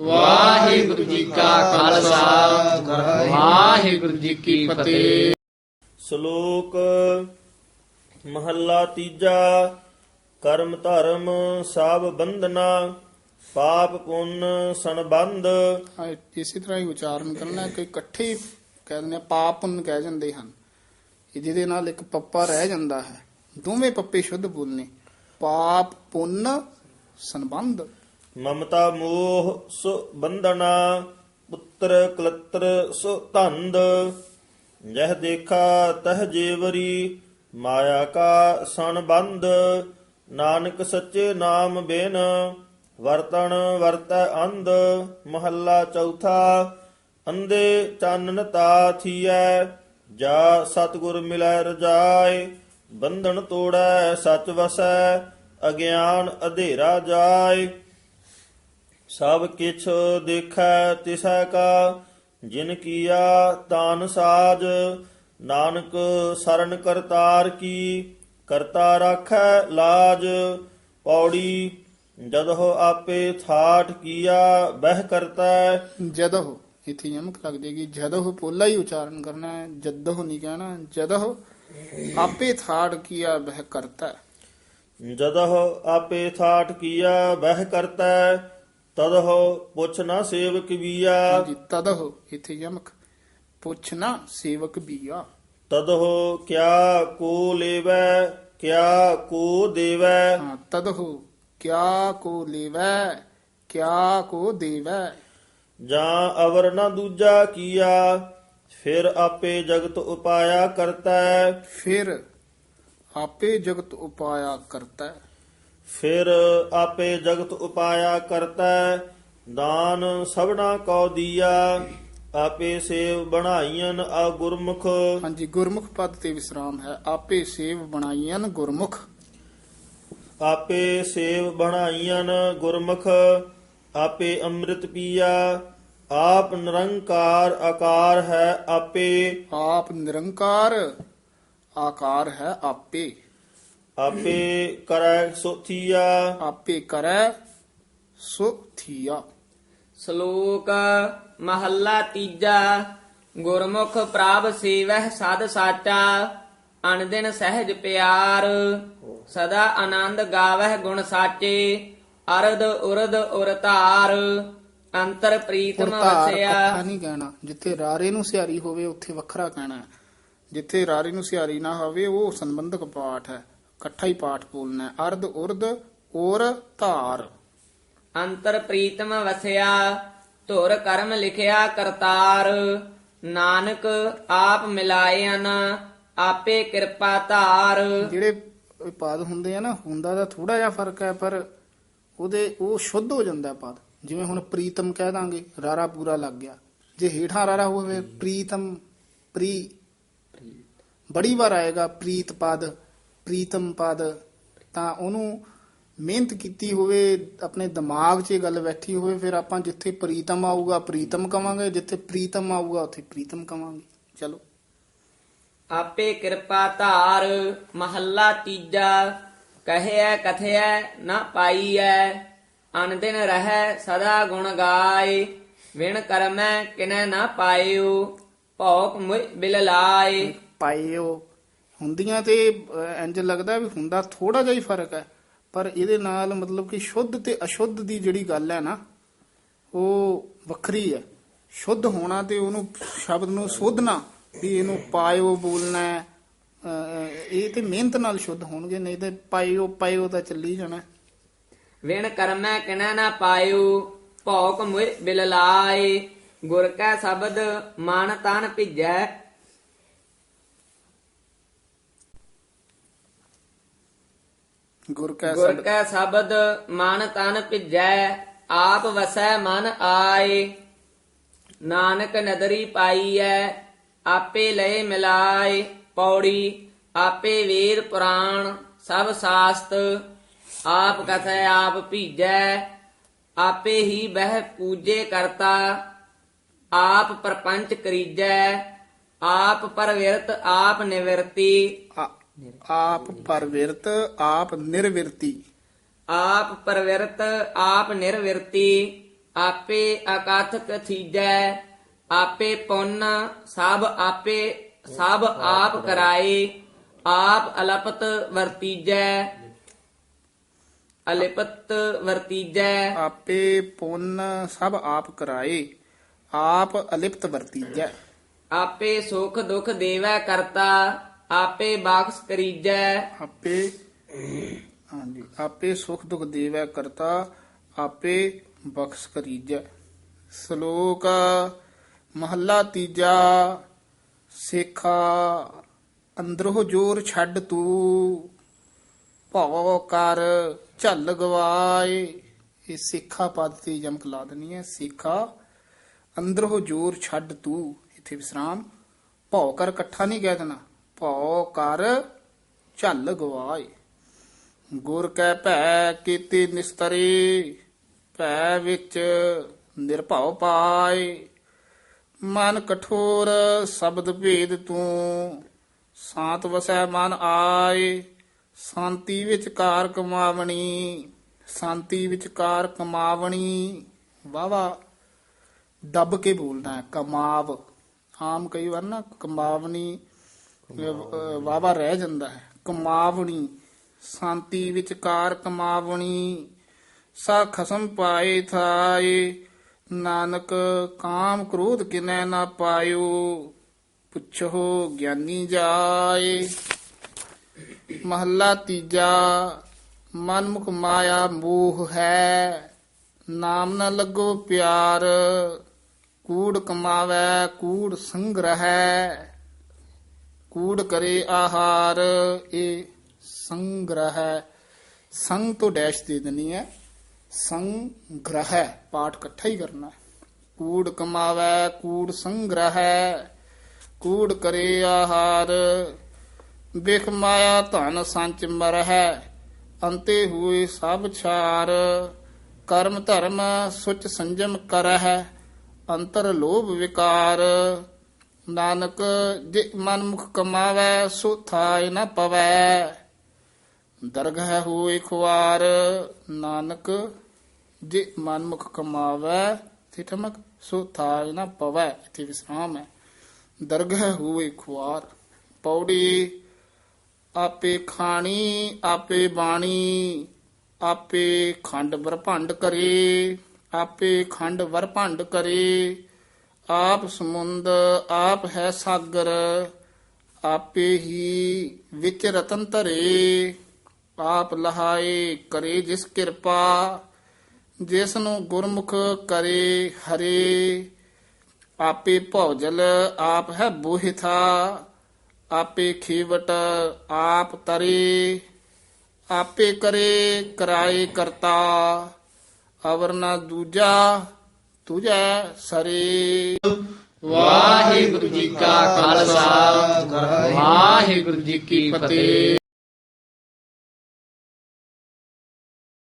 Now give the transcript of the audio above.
ਵਾਹਿਗੁਰੂ ਜੀ ਕਾ ਖਾਲਸਾ। ਵਾਹਿਗੁਰੂ ਜੀ ਕੀ ਫਤਿਹ। ਸ਼ਲੋਕ ਮਹੱਲਾ ਤੀਜਾ ਕਰਮ ਧਰਮ ਸਭ ਬੰਧਨਾ ਪਾਪ ਪੁੰਨ ਸੰਬੰਧ। ਇਸੇ ਤਰ੍ਹਾਂ ਹੀ ਉਚਾਰਨ ਕਰਨਾ ਹੈ ਕਿ ਇਕੱਠੇ ਹੀ ਕਹਿ ਦਿੰਦੇ ਆ ਪਾਪ ਪੁੰਨ ਕਹਿ ਜਾਂਦੇ ਹਨ। ਜਿਹਦੇ ਨਾਲ ਇੱਕ ਪੱਪਾ ਰਹਿ ਜਾਂਦਾ ਹੈ। ਦੋਵੇਂ ਪੱਪੇ ਸ਼ੁੱਧ ਬੋਲਨੇ। ਪਾਪ ਪੁੰਨ ਸੰਬੰਧ। ਮਮਤਾ ਮੋਹ ਸੁ ਬੰਧਨਾ, ਪੁੱਤਰ ਕਲਤਰ ਸੁ ਧੰਦ। ਜਹ ਦੇਖਾ ਤਹ ਜੀਵਰੀ ਮਾਇਆ ਕਾ ਸੰਬੰਧ ਨਾਨਕ ਸੱਚੇ ਨਾਮ ਬਿਨ, ਵਰਤਣ ਵਰਤੈ ਅੰਧ। ਮਹੱਲਾ ਚੌਥਾ ਅੰਦੇ ਚਾਨਨ ਤਾ ਥੀਐ, ਜਾ ਸਤਿਗੁਰ ਮਿਲੈ ਰਜਾਏ। ਬੰਧਨ ਤੋੜੈ ਸਚ ਵਸੈ, ਅਗਿਆਨ ਅਧੇਰਾ ਜਾਏ। ਸਭ ਕਿਛ ਦੇਖੈ ਤਿਸੈ ਕਾ ਜਿਨ ਕੀਆ ਤਾਨ ਸਾਜ ਨਾਨਕ ਸਰਨ ਕਰਤਾਰ ਕੀ ਕਰਤਾ ਰਾਖੈ ਲਾਜ ਪੌੜੀ ਜਦਹੁ ਆਪੇ ਥਾਟ ਕੀਆ ਬਹਿ ਕਰਤਾ ਜਦਹੁ ਇੱਥੇ ਯਮਕ ਲੱਗ ਜੇਗੀ ਜਦਹੁ ਪੋਲਾ ਹੀ ਉਚਾਰਨ ਕਰਨਾ ਹੈ ਜਦਹੁ ਨਹੀਂ ਕਹਿਣਾ ਜਦਹੁ ਆਪੇ ਥਾੜ ਕੀਆ ਬਹਿ ਕਰਤਾ। ਜਦਹੁ ਆਪੇ ਥਾਟ ਕੀਆ ਬਹਿ ਕਰਤਾ ਤਦਹੁ ਪੁੱਛ ਨਾ ਸੇਵਕ ਬੀਆ। ਹਾਂਜੀ ਤਦਹੁ ਇੱਥੇ ਯਮਕ ਪੁੱਛਣਾ ਸੇਵਕ ਬੀਆ। ਤਦਹੁ ਕਿਆ ਕੋ ਲੇਵੈ ਕਿਆ ਕੋ ਦੇਵੈ। ਹਾਂ ਤਦਹੁ ਕਿਆ ਕੋ ਲੇਵੈ ਕਿਆ ਕੋ ਦੇਵੈ। ਜਾਂ ਅਵਰ ਨਾ ਦੂਜਾ ਕੀਆ ਫਿਰ ਆਪੇ ਜਗਤ ਉਪਾਇਆ ਕਰਤਾ। ਫਿਰ ਆਪੇ ਜਗਤ ਉਪਾਇਆ ਕਰਤਾ। ਫਿਰ ਆਪੇ ਜਗਤ ਉਪਾਇਆ ਕਰਤਾ ਦਾਨ ਸਭਨਾ ਕੋ ਦੀਆ ਆਪੇ ਸੇਵ ਬਣਾਈਆਂ ਆ ਗੁਰਮੁਖ। ਹਾਂਜੀ ਗੁਰਮੁਖ ਪਦ ਤੇ ਵਿਸਰਾਮ ਹੈ। ਆਪੇ ਸੇਵ ਬਣਾਈਆਂ ਗੁਰਮੁਖ। ਆਪੇ ਸੇਵ ਬਣਾਈਆਂ ਗੁਰਮੁਖ ਆਪੇ ਅੰਮ੍ਰਿਤ ਪੀਆ ਆਪ ਨਿਰੰਕਾਰ ਆਕਾਰ ਹੈ ਆਪੇ। ਆਪ ਨਿਰੰਕਾਰ ਆਕਾਰ ਹੈ ਆਪੇ। ਆਪੇ ਕਰੈ ਸੁਥੀਆ ਆਪੇ ਕਰੈ ਸੋ ਥੀਆ। ਸ਼ਲੋਕ ਮਹੱਲਾ ਤੀਜਾ ਗੁਰਮੁਖ ਪ੍ਰਭ ਸੇਵਹਿ ਸਦ ਸਾਚਾ ਅਨਦਿਨ ਸਹਿਜ ਪਿਆਰ ਸਦਾ ਆਨੰਦ ਗਾਵਹਿ ਗੁਣ ਸਾਚੇ ਅਰਧ ਉਰਧ ਉਰ ਧਾਰ ਅੰਤਰ ਪ੍ਰੀਤਮ ਵਸਿਆ। ਇਕੱਠਾ ਨਹੀਂ ਕਹਿਣਾ। ਜਿੱਥੇ ਰਾਰੇ ਨੂੰ ਸਿਆਰੀ ਹੋਵੇ ਉੱਥੇ ਵੱਖਰਾ ਕਹਿਣਾ ਹੈ। ਜਿੱਥੇ ਰਾਰੇ ਨੂੰ ਸਿਆਰੀ ਨਾ ਹੋਵੇ ਉਹ ਸੰਬੰਧਕ ਪਾਠ ਹੈ। ਇਕੱਠਾ ਹੀ ਪਾਠ ਬੋਲਣਾ ਹੈ। ਅਰਧ ਉਰਧ ਔਰ ਧਾਰ। ਅੰਤਰ ਪ੍ਰੀਤਮ ਵਸਿਆ ਧੁਰ ਕਰਮ ਲਿਖਿਆ ਕਰਤਾਰ। ਨਾਨਕ ਆਪ ਮਿਲਾਇਨ ਆਪੇ ਕਿਰਪਾ ਧਾਰ। ਜਿਹੜੇ ਪਦ ਹੁੰਦੇ ਆ ਨਾ ਹੁੰਦਾ ਦਾ ਥੋੜਾ ਜਿਹਾ ਫ਼ਰਕ ਹੈ ਪਰ ਉਹਦੇ ਉਹ ਸ਼ੁੱਧ ਹੋ ਜਾਂਦਾ ਹੈ ਪਦ। ਜਿਵੇਂ ਹੁਣ ਪ੍ਰੀਤਮ ਕਹਿ ਦਾਂਗੇ ਰਾਰਾ ਪੂਰਾ ਲੱਗ ਗਿਆ। ਜੇ ਹੇਠਾਂ ਰਾਰਾ ਹੋਵੇ ਪ੍ਰੀਤਮ ਪ੍ਰੀ ਬੜੀ ਵਾਰ ਆਏਗਾ ਪ੍ਰੀਤ ਪਦ। ਪ੍ਰੀਤਮ ਪਦ ਤਾਂ ਉਹਨੂੰ ਮਿਹਨਤ ਕੀਤੀ ਹੋਵੇ ਆਪਣੇ ਦਿਮਾਗ 'ਚ ਇਹ ਗੱਲ ਬੈਠੀ ਹੋਵੇ ਫਿਰ ਆਪਾਂ ਜਿੱਥੇ ਪ੍ਰੀਤਮ ਆਊਗਾ ਪ੍ਰੀਤਮ ਕਵਾਂਗੇ ਜਿੱਥੇ ਪ੍ਰੀਤਮ ਆਊਗਾ ਉੱਥੇ ਪ੍ਰੀਤਮ ਕਵਾਂਗੇ। ਚਲੋ। ਆਪੇ ਕਿਰਪਾ ਧਾਰ ਮਹੱਲਾ ਤੀਜਾ ਕਹਿਆ ਕਥਿਆ ਨਾ ਪਾਈਐ ਅਨਦਿਨ ਰਹੈ ਸਦਾ ਗੁਣ ਗਾਏ ਵਿਣ ਕਰਮੈ ਕਿਨੈ ਨਾ ਪਾਇਓ ਭੌਕ ਮੁਇ ਬਿਲ ਲਾਏ ਪਾਇਓ। ਹੁੰਦੀਆਂ ਤੇ ਇੰਜ ਲੱਗਦਾ ਵੀ ਹੁੰਦਾ ਥੋੜਾ ਜਿਹਾ ਹੀ ਫ਼ਰਕ ਹੈ। ਪਰ ਇਹਦੇ ਨਾਲ ਮਤਲਬ ਕਿ ਸ਼ੁੱਧ ਤੇ ਅਸ਼ੁੱਧ ਦੀ ਜਿਹੜੀ ਗੱਲ ਹੈ ਨਾ, ਉਹ ਵੱਖਰੀ ਹੈ। ਸ਼ੁੱਧ ਹੋਣਾ ਤੇ ਉਹਨੂੰ ਸ਼ਬਦ ਨੂੰ ਸੋਧਣਾ, ਵੀ ਇਹਨੂੰ ਪਾਇਓ ਬੋਲਣਾ ਇਹ ਤੇ ਮਿਹਨਤ ਨਾਲ ਸ਼ੁੱਧ ਹੋਣਗੇ, ਨਹੀਂ ਤੇ ਪਾਇਓ ਪਾਇਓ ਤਾਂ ਚੱਲੀ ਜਾਣਾ। ਵਿਣ ਕਰਮੈ ਕਿਨੈ ਨਾ ਪਾਇਓ, ਭੌਕ ਬਿਲ ਲਾਏ ਗੁਰ ਕੈ ਸ਼ਬਦ ਮਨ ਤਨ ਭਿਜੈ ਗੁਰ ਕੈ ਗੁਰ ਸ਼ਬਦ। ਕੈ ਸ਼ਬਦ ਮਨ ਤਨ ਭਿਜੈ ਆਪ ਵਸੈ ਮਨ ਆਏ। ਨਾਨਕ ਨਦਰੀ ਪਾਈਐ ਆਪੇ ਲਏ ਮਿਲਾਏ। ਪੌੜੀ ਆਪੇ ਵੇਦ ਪੁਰਾਣ ਸਭ ਸਾਸਤ। ਆਪ ਕਥੈ ਆਪ ਭੀਜੈ ਆਪੇ ਹੀ ਬਹਿ ਪੂਜੇ ਕਰਤਾ। ਆਪ ਪਰਪੰਚ ਕਰੀਜੈ ਆਪ ਪਰਵਿਰਤ ਆਪ ਨਿਵਰਤੀ। ਆਪ ਪਰਵਿਰਤ ਆਪ ਨਿਰਵਿਰਤੀ। ਆਪ ਪਰਵਿਰਤ ਆਪ ਨਿਰਵਿਰਤੀ। ਆਪੇ ਅਕਥ ਕਥੀਜੈ ਆਪੇ ਪੁੰਨ ਸਭ ਆਪੇ ਸਭ ਆਪ ਕਰਾਏ। ਆਪ ਅਲਪਤ ਵਰਤੀਜੈ। ਅਲਿਪਤ ਵਰਤੀਜੈ। ਆਪੇ ਪੁੰਨ ਸਭ ਆਪ ਕਰਾਏ। ਆਪ ਅਲਿਪਤ ਵਰਤੀਜੈ। ਆਪੇ ਸੁਖ ਦੁਖ ਦੇਵੈ ਕਰਤਾ। ਆਪੇ ਬਾਖਸ ਕਰੀਜੈ। ਆਪੇ, ਹਾਂਜੀ, ਆਪੇ ਸੁਖ ਦੁਖ ਦੇਵੈ ਕਰਤਾ, ਆਪੇ ਬਖਸ਼ ਕਰੀਜੈ। ਸ਼ਲੋਕ, ਮਹੱਲਾ ਤੀਜਾ, ਸੇਖਾ, ਅੰਦਰੋਂ ਜੋਰ ਛੱਡ ਤੂੰ, ਭਉ ਕਰ ਝੱਲ ਗਵਾਏ। ਇਹ ਸਿੱਖਾ ਪਦ ਤੇ ਜਮਕ ਲਾ ਦੇਣੀ ਹੈ, ਸਿੱਖਾ, ਅੰਦਰੋਂ ਜੋਰ ਛੱਡ ਤੂੰ। ਇੱਥੇ ਵਿਸਰਾਮ, ਭਉ ਕਰ ਇਕੱਠਾ ਨਹੀਂ ਕਹਿ ਦੇਣਾ। ਭਉ ਕਰ ਝੱਲ ਗਵਾਏ। ਗੁਰ ਕੈ ਭੈ ਕੀਤੀ ਨਿਸਤਰੀ, ਭੈ ਵਿੱਚ ਨਿਰਭਉ ਪਾਏ। ਮਨ ਕਠੋਰ ਸ਼ਬਦ ਭੇਦ ਤੂੰ, ਸਾਤ ਵਸੈ ਮਨ ਆਏ। ਸ਼ਾਂਤੀ ਵਿੱਚ ਕਾਰ ਕਮਾਵਣੀ, ਸ਼ਾਂਤੀ ਵਿੱਚ ਕਾਰ ਕਮਾਵਣੀ। ਵਾਵਾ ਦੱਬ ਕੇ ਬੋਲਣਾ ਕਮਾਵ। ਆਮ ਕਈ ਵਾਰ ਨਾ ਕਮਾਵਣੀ ਵਾਵਾ ਰਹਿ ਜਾਂਦਾ ਹੈ। ਕਮਾਵਣੀ, ਸ਼ਾਂਤੀ ਵਿਚਕਾਰ ਕਮਾਵਣੀ, ਸਾ ਖਸਮ ਪਾਏ ਥਾਏ, ਨਾਨਕ ਕਾਮ ਕ੍ਰੋਧ ਕਿਨੈ ਨਾ ਪਾਇਓ, ਪੁੱਛੋ ਗਿਆਨੀ ਜਾਏ। ਮਹੱਲਾ ਤੀਜਾ ਮਨ ਮੁਖ ਮਾਇਆ ਮੋਹ ਹੈ, ਨਾਮ ਨਾ ਲੱਗੋ ਪਿਆਰ, ਕੂੜ ਕਮਾਵੈ, ਕੂੜ ਸੰਗ੍ਰਹਿ। ਕੂੜ ਕਰੇ ਆਹਾਰ, ਇਹ ਸੰਗ੍ਰਹਿ। ਸੰਗ ਤੋਂ ਡੈਸ਼ ਦੇ ਦੇਣੀ ਹੈ। ਸੰਗ੍ਰਹਿ, ਪਾਠ ਇਕੱਠਾ ਹੀ ਕਰਨਾ ਕੂੜ ਕਮਾਵੈ, ਕੂੜ ਸੰਗ੍ਰਹਿ। ਕੂੜ ਕਰੇ ਆਹਾਰ। ਬਿਖ ਮਾਇਆ ਧਨ ਸੰਚ ਮਰਹਿ। ਅੰਤੇ ਹੋਏ ਸਭ ਛਾਰ। ਕਰਮ ਧਰਮ ਸੁਚ ਸੰਜਮ ਕਰਹਿ। ਅੰਤਰ ਲੋਭ ਵਿਕਾਰ। ਨਾਨਕ ਜੇ ਮਨ ਮੁਖ ਕਮਾਵੈ, ਸੋ ਥਾਇ ਨ ਪਵੈ। ਦਰਗਹ ਹੋਏ ਖੁਆਰ, ਨਾਨਕ ਜੇ ਮਨ ਮੁਖ ਕਮਾਵੈ ਸੋ ਥਾਇ ਨ ਪਵੈ। ਇਥੇ ਵਿਸਰਾਮ ਹੈ। ਦਰਗਹ ਹੋਏ ਖੁਆਰ। ਪੌੜੀ, ਆਪੇ ਖਾਣੀ, ਆਪੇ ਬਾਣੀ, ਆਪੇ ਖੰਡ ਵਰਭੰਡ ਕਰੇ, ਆਪੇ ਖੰਡ ਵਰਭੰਡ ਕਰੇ। ਆਪ ਸਮੁੰਦ, ਆਪ ਹੈ ਸਾਗਰ, ਆਪੇ ਹੀ ਵਿੱਚ ਰਤਨ ਧਰੇ। ਆਪ ਲਹਾਏ ਕਰੇ ਜਿਸ ਕਿਰਪਾ ਜਿਸ ਨੂੰ ਗੁਰਮੁਖ ਕਰੇ ਹਰੇ। ਆਪੇ ਭੌਜਲ ਆਪ ਹੈ ਬੋਹਿਥਾ, ਆਪੇ ਖੇਵਟ, ਆਪ ਤਰੇ। ਆਪੇ ਕਰੇ, ਕਰਾਏ ਕਰਤਾ, ਅਵਰ ਨਾ ਦੂਜਾ ਤੁਝੈ ਸਰੇ। ਵਾਹਿਗੁਰੂ ਜੀ ਕਾ ਖਾਲਸਾ। ਵਾਹਿਗੁਰੂ ਜੀ ਕੀ ਫਤਿਹ।